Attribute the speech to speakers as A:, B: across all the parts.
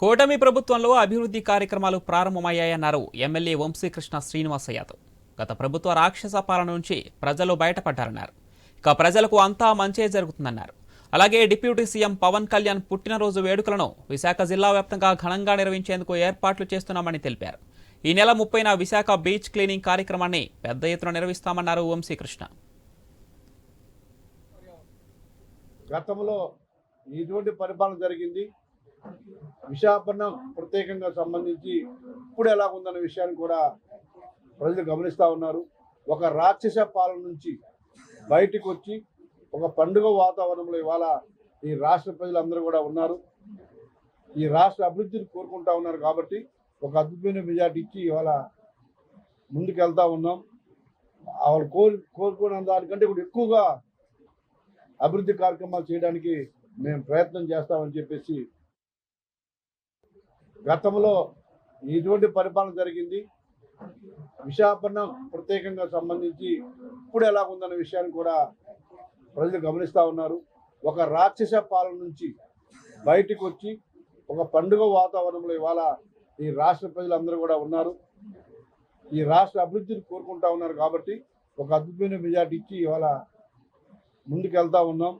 A: కూటమి ప్రభుత్వంలో అభివృద్ధి కార్యక్రమాలు ప్రారంభమయ్యాయన్నారు ఎమ్మెల్యే వంశీకృష్ణ శ్రీనివాస యాదవ్. గత ప్రభుత్వ రాక్షస పాలన నుంచి ప్రజలు బయటపడ్డారన్నారు. ఇక ప్రజలకు అంతా మంచే జరుగుతుందన్నారు. అలాగే డిప్యూటీ సీఎం పవన్ కళ్యాణ్ పుట్టినరోజు వేడుకలను విశాఖ జిల్లా వ్యాప్తంగా ఘనంగా నిర్వహించేందుకు ఏర్పాట్లు చేస్తున్నామని తెలిపారు. ఈ నెల ముప్పైన విశాఖ బీచ్ క్లీనింగ్ కార్యక్రమాన్ని పెద్ద ఎత్తున నిర్వహిస్తామన్నారు వంశీకృష్ణ.
B: గతంలో ఇటువంటి పరిపాలన జరిగింది. విశాఖపట్నం ప్రత్యేకంగా సంబంధించి ఇప్పుడు ఎలా ఉందన్న విషయాన్ని కూడా ప్రజలు గమనిస్తూ ఉన్నారు. ఒక రాక్షస పాలన నుంచి బయటికి వచ్చి ఒక పండుగ వాతావరణంలో ఇవాళ ఈ రాష్ట్ర ప్రజలందరూ కూడా ఉన్నారు. ఈ రాష్ట్ర అభివృద్ధిని కోరుకుంటా ఉన్నారు కాబట్టి ఒక అద్భుతమైన మెజార్టీ ఇచ్చి ఇవాళ ముందుకెళ్తా ఉన్నాం. వాళ్ళు కోరు కోరుకున్న దానికంటే ఇప్పుడు ఎక్కువగా అభివృద్ధి కార్యక్రమాలు చేయడానికి మేము ప్రయత్నం చేస్తామని చెప్పేసి గతంలో ఇటువంటి పరిపాలన జరిగింది. విశాఖపట్నం ప్రత్యేకంగా సంబంధించి ఇప్పుడు ఎలా ఉందన్న విషయాన్ని కూడా ప్రజలు గమనిస్తూ ఉన్నారు. ఒక రాక్షస పాలన నుంచి బయటికి వచ్చి ఒక పండుగ వాతావరణంలో ఇవాళ ఈ రాష్ట్ర ప్రజలందరూ కూడా ఉన్నారు. ఈ రాష్ట్ర అభివృద్ధిని కోరుకుంటా ఉన్నారు కాబట్టి ఒక అద్భుతమైన మెజార్టీ ఇచ్చి ఇవాళ ముందుకెళ్తా ఉన్నాం.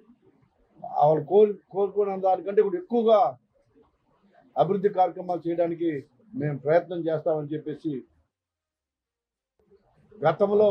B: వాళ్ళు కోరు కోరుకున్న దానికంటే ఇప్పుడు ఎక్కువగా అభివృద్ధి కార్యక్రమాలు చేయడానికి మేము ప్రయత్నం చేస్తామని చెప్పేసి గతంలో